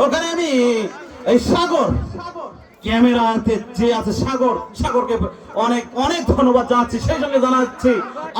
ওখানে আমি এই সাগর। ক্যামেরা আনতে যে আছে সাগর, সাগরকে অনেক অনেক ধন্যবাদ জানাচ্ছি। সেই সঙ্গে জানাচ্ছি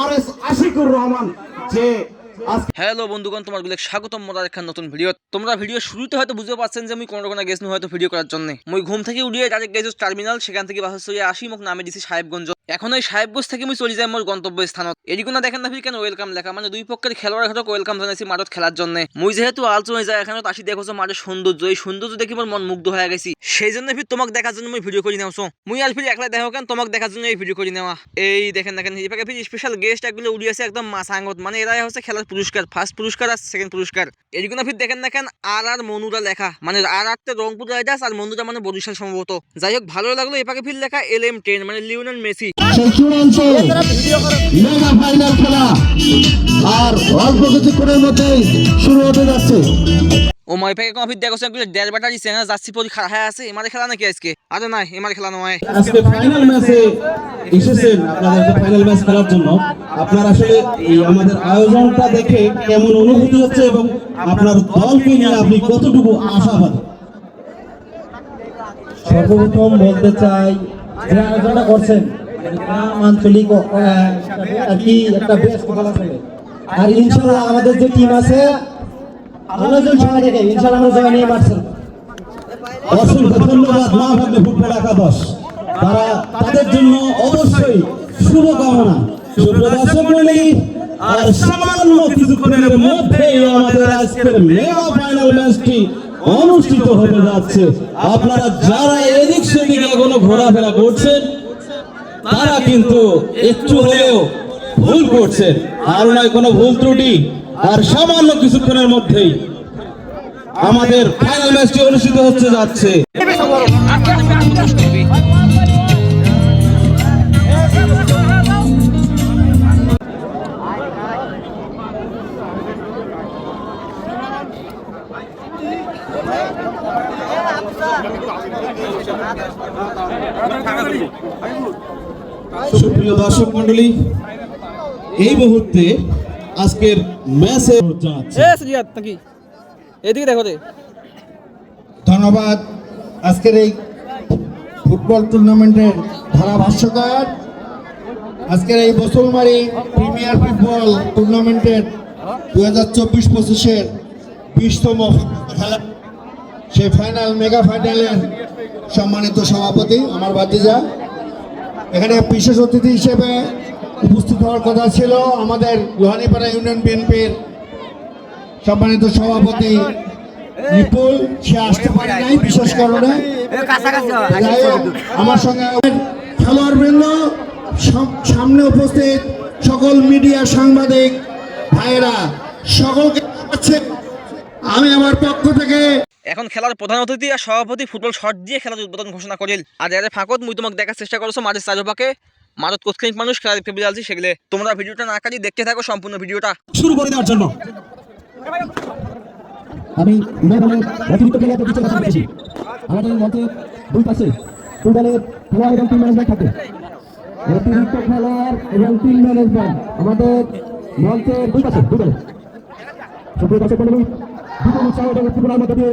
আর এস আশিকুর রহমান যে হ্যালো বন্ধুগণ, তোমার স্বাগতম। মোদার একটা নতুন ভিডিও। তোমরা ভিডিও শুরুতে হয়তো বুঝতে পারছেন যে আমি কোনো কোনো গেছ হয়তো ভিডিও করার জন্য। মই ঘুম থেকে উঠিয়ে ডাইরেক্ট গেছো টার্মিনাল সেখান থেকে বাসা চলে আসি, মোক নামে দিছি সাহেবগঞ্জ। এখন এই সাহেবগঞ্জ থেকে মই চলে যাই মোর গন্তব্য স্থানত এদিকে না দেখেন না কেন ওয়েলকাম লেখা। মানে দুই পক্ষের খেলোয়াড় হাতক ওয়েলকাম জানাইছি মাঠত খেলার জন্য। মই যেহেতু আলচো হয়ে যায় এখানে আসি দেখো মাঠের সৌন্দর্য। এই সৌন্দর্য দেখি মোর মন মুগ্ধ হয়ে গেছি। সেই জন্য ফির তোমাকে দেখার জন্য মই ভিডিও করে নেওছো মুই আর ফির একলা দেখো কেন? তোমাকে দেখার জন্য এই ভিডিও করে নেওয়া। এই দেখেন দেখেন, এই ফির স্পেশাল গেস্ট একগুলো উড়ি আছে একদম মাসাঙ্গত মানে এরাই হচ্ছে খেলার পুরস্কার ফার্স্ট পুরস্কার আর সেকেন্ড পুরস্কার। এদিকে ফির দেখেন দেখেন আর আর মনুরা লেখা মানে আর আরতে রংপুর রাইডার্স আর মনুরা মানে বরিশাল সম্ভবত। যাই হোক, ভালো লাগল এপাকে ফির লেখা এল এম টেন মানে লিওনেল মেসি। আর অল্প কিছুক্ষণের মধ্যেই শুরু হতে যাচ্ছে। ও মাই পাকে কম ফির দেখো একগুলো দেড় ব্যাটারি সেনা যাচ্ছি পরীক্ষা হ্যাঁ আছে এমারে খেলা নাকি আজকে? আরে না এমারে খেলা নয়। আজকে ফাইনাল ম্যাচে এসেছেন আপনাদের ফাইনাল ম্যাচ খেলার জন্য। আপনার আসলে এই আমাদের আয়োজনটা দেখে কেমন অনুভূতি হচ্ছে এবং আপনার দলকে নিয়ে আপনি কতটুকু আশাবাদী? সর্বপ্রথম বলতে চাই যে আয়োজনটা করছেন গ্রাম আঞ্চলিক আর কি একটা ভালো চলে আর ইনশাল্লাহ আমাদের যে টিম আছে অনুষ্ঠিত হতে যাচ্ছে। আপনারা যারা এদিক সেদিক এখনও ঘোরাফেরা করছেন, তারা কিন্তু একটু হলেও ভুল করছেন। আর নয়, কোনো ভুল ত্রুটি আর সামান্য কিছুক্ষণের মধ্যেই আমাদের ফাইনাল ম্যাচটি অনুষ্ঠিত হচ্ছে যাচ্ছে। সুপ্রিয় দর্শক মন্ডলী এই মুহূর্তে আজকের ম্যাচে এদিকে দেখো ধন্যবাদ। আজকের এই ফুটবল টুর্নামেন্টের ধারাভাষ্যকার আজকের এই মুসলমারি প্রিমিয়ার ফুটবল টুর্নামেন্টের দু হাজার চব্বিশ পঁচিশের বিশতম খেলা। সেই ফাইনাল মেগা ফাইনালের সম্মানিত সভাপতি আমার বাতিজা এখানে বিশেষ অতিথি হিসেবে উপস্থিত হওয়ার কথা ছিল আমাদের লোহানীপাড়া ইউনিয়ন বিএনপির সম্মানিত সভাপতি বিপুল সে আসতে পারে নাই বিশেষ কারণে। আমার সঙ্গে খেলোয়াড় বৃন্দ। সামনে উপস্থিত সকল মিডিয়া সাংবাদিক ভাইয়েরা, সকলকে আমি আমার পক্ষ থেকে এখন খেলার প্রধান অতিথি আর সভাপতি ফুটবল শট দিয়ে খেলার উদ্বোধন ঘোষণা করিল। আর এর ফাঁকত মুই তোমাকে দেখার চেষ্টা করছ মাঝে চারপাকে মারত কোথায় মানুষ খেলা দেখতে পেয়ে যাচ্ছি সেগুলো তোমরা ভিডিওটা না কাটি দেখতে থাকো সম্পূর্ণ ভিডিওটা। শুরু করে দেওয়ার জন্য। আমি মেঘালয়ের অতিরিক্ত খেলাতে কিছু কথা বলেছি। আমাদের মধ্যে দুই পাশে, দুই দলের খেলোয়াড় এবং টিম ম্যানেজমেন্ট থাকে। অতিরিক্ত খেলোয়াড় এবং টিম ম্যানেজমেন্ট আমাদের মঞ্চের দুই পাশে, দুই দলে। সুপ্রিয় দর্শক মন্ডলী দুটো উৎসাহ এবং উদ্দীপনার মধ্যে দিয়ে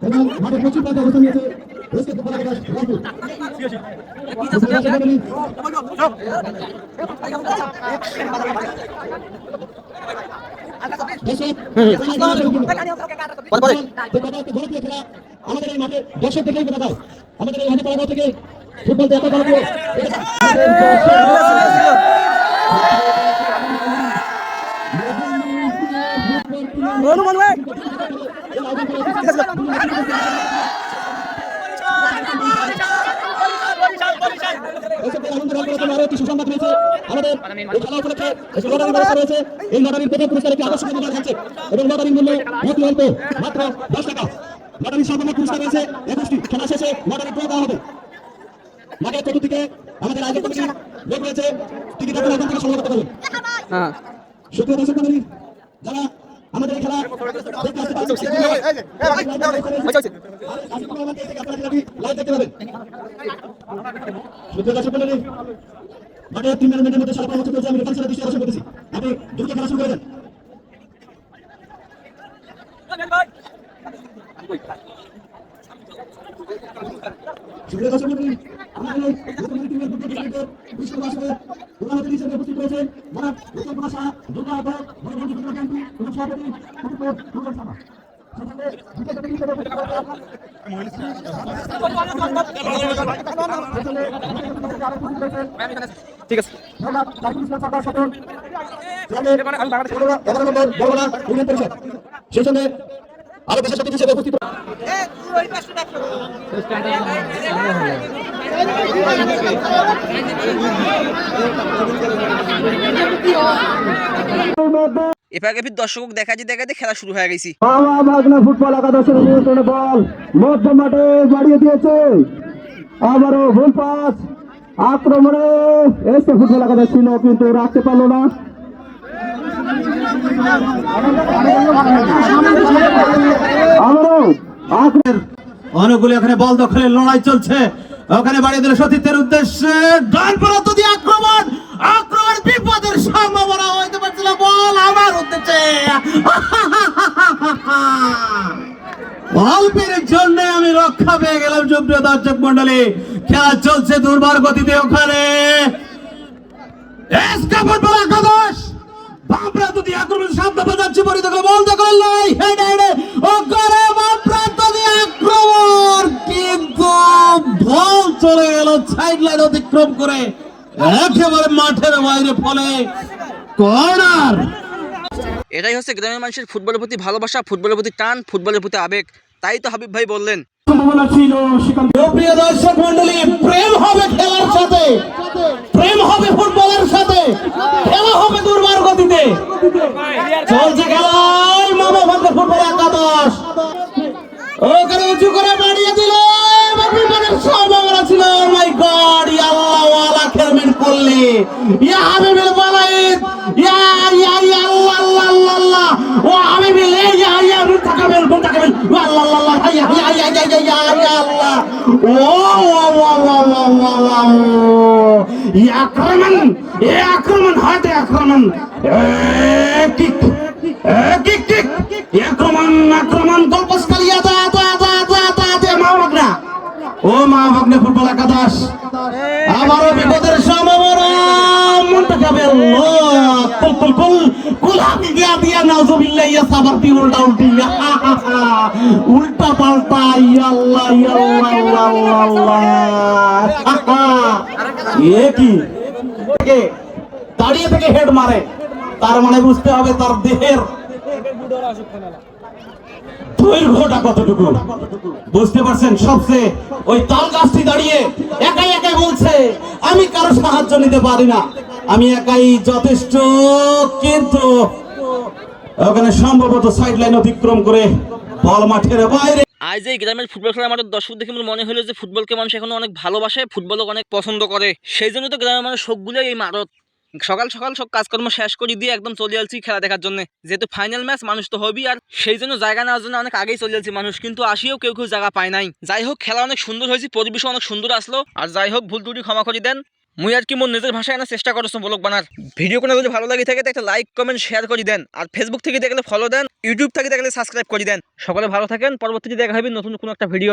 এবং মাঠের পশ্চিম প্রান্তে অবস্থান নিয়েছে আমাদের এই মাঠে দর্শক থেকেই বোঝা যায় আমাদের এই হাতে থেকে ফুটবল এত জনপ্রিয় জন্য আরও একটি সুসংবাদ রয়েছে আমাদের এই খেলা উপলক্ষে লটারির ব্যবস্থা রয়েছে এই লটারির প্রথম পুরস্কার একটি আদর্শ মোবাইল থাকছে এবং লটারির মূল্য অতি অল্প মাত্র দশ টাকা লটারির সর্বমোট পুরস্কার রয়েছে একুশটি খেলা শেষে লটারি ড্র দেওয়া হবে মাঠের চতুর্দিকে আমাদের আয়োজক কমিটি লোক রয়েছে টিকিট আপনারা এখান থেকে সংগ্রহ করতে পারবেন হ্যাঁ সুপ্রিয় দর্শক মণ্ডলী যারা আমাদের এই খেলা দেখতে আসতে থেকে আপনারা দেখতে পাবেন। সুপ্রিয় দর্শক মণ্ডলী, মাঠে তিন মিনিটের মধ্যে সারা পরামর্শ চলছে, আমি রেফারি সাহেবের দৃষ্টি আকর্ষণ করতেছি। আপনি দ্রুত খেলা শুরু করে দেন। সুপ্রিয় দর্শক মণ্ডলী, আমাদের টিমের দুটো খেলোয়াড়দের বিশ্বকাপ প্রধানমন্ত্রী হিসেবে উপস্থিত রয়েছেন জনাব উত্তম কুমার শাহ, দুর্গা আহ্বায়ক, বঙ্গবন্ধু ফুটবল ক্যাম্পি এবং সভাপতি ফুটবল সভা। সেখানে বিশেষ অতিথি হিসেবে উপস্থিত রয়েছেন সেখানে ঠিক আছে। সেই সঙ্গে আরও বিশেষ অতিথি হিসেবে উপস্থিত। এফআইএফির দর্শক দেখাতে দেখাতে খেলা শুরু হয়ে গেছি। বাবা ভাগনা ফুটবল একাদশের নিয়ন্ত্রণে বল মধ্য মাঠে বাড়িয়ে দিয়েছে। আবারও ভুল পাস। আক্রমণে এসে ফুটবল একাদশ ছিল কিন্তু রাখতে পারল না। অনুকূলে ওখানে বল দখলের লড়াই চলছে। ওখানে বাড়িয়ে দিল সতীর্থের উদ্দেশ্যে। আক্রমণ। আক্রমণ বিপদের সম্ভাবনা হইতে পারছিল বল, আমার উদ্দেশ্যে। অল্পের জন্য আমি রক্ষা পেয়ে গেলাম, সুপ্রিয় দর্শক মন্ডলী খেলা চলছে দুর্বার গতিতে ওখানে। বল কিন্তু চলে সাইড অতিক্রম করে। একেবারে মাঠের বাইরে ফলে এটাই হচ্ছে গ্রামের মানুষের ফুটবলের প্রতি ভালোবাসা, ফুটবলের প্রতি টান, ফুটবলের প্রতি আবেগ। তাই তো হাবিব ভাই বললেন। ছিল প্রিয় দর্শক মন্ডলী প্রেম হবে খেলার সাথে। প্রেম হবে ফুটবলের সাথে। খেলা হবে দুর্বার গতিতে। চলছে খেলায় মামা ভাগ্য ফুটবল একাদশ। ওখানে উঁচু করে বাড়িয়ে দিল। এবার বিপদের সম্ভাবনা ছিল। মাই গড আল্লাহ ওয়ালা খেলমেট করলে ইয়া হাবিবুল বালাইদ আক্রমণ এ আক্রমণ হাতে আক্রমণ আক্রমণ আক্রমণ মাওয়াগনা ও মা ভাগ্নে ফুটবল একাদশ আবারও বিপদের সম্ভাবনা যাবে দাঁড়িয়ে থেকে হেড মারে। তার মানে বুঝতে হবে তার দেহের দৈর্ঘ্যটা কতটুকু? বুঝতে পারছেন? সবচেয়ে ওই তাল গাছটি দাঁড়িয়ে একাই একাই বলছে, আমি কারও সাহায্য নিতে পারি না। আমি একাই যথেষ্ট, কিন্তু ওখানে সম্ভবত সাইড লাইন অতিক্রম করে বল মাঠের বাইরে। আজ এই গ্রামের ফুটবল খেলার মাঠের দর্শক দেখে মনে হলো যে ফুটবলকে মানুষ এখনও অনেক ভালোবাসে ফুটবলকে অনেক পছন্দ করে। সেই জন্য তো গ্রামের মানুষ সবগুলোই এই মারত। সকাল সকাল সব কাজকর্ম শেষ করে দিয়ে একদম চলে যাচ্ছি খেলা দেখার জন্য। যেহেতু ফাইনাল ম্যাচ মানুষ তো হবেই, আর সেই জন্য জায়গা নেওয়ার জন্য অনেক আগেই চলে যাচ্ছি মানুষ, কিন্তু আসিও কেউ কেউ জায়গা পায় নাই। যাই হোক, খেলা অনেক সুন্দর হয়েছে পরিবেশ অনেক সুন্দর আসলো। আর যাই হোক, ভুল ত্রুটি ক্ষমা করে দেন। মুই আর কি মোর নিজের ভাষায় আনার চেষ্টা করছ ব্লগ বানার। ভিডিও কোনো যদি ভালো লাগে থাকে একটা লাইক কমেন্ট শেয়ার করে দেন। আর ফেসবুক থেকে দেখলে ফলো দেন ইউটিউব থেকে দেখলে সাবস্ক্রাইব করে দেন। সকলে ভালো থাকেন, পরবর্তীতে দেখা হবে নতুন কোনো একটা ভিডিও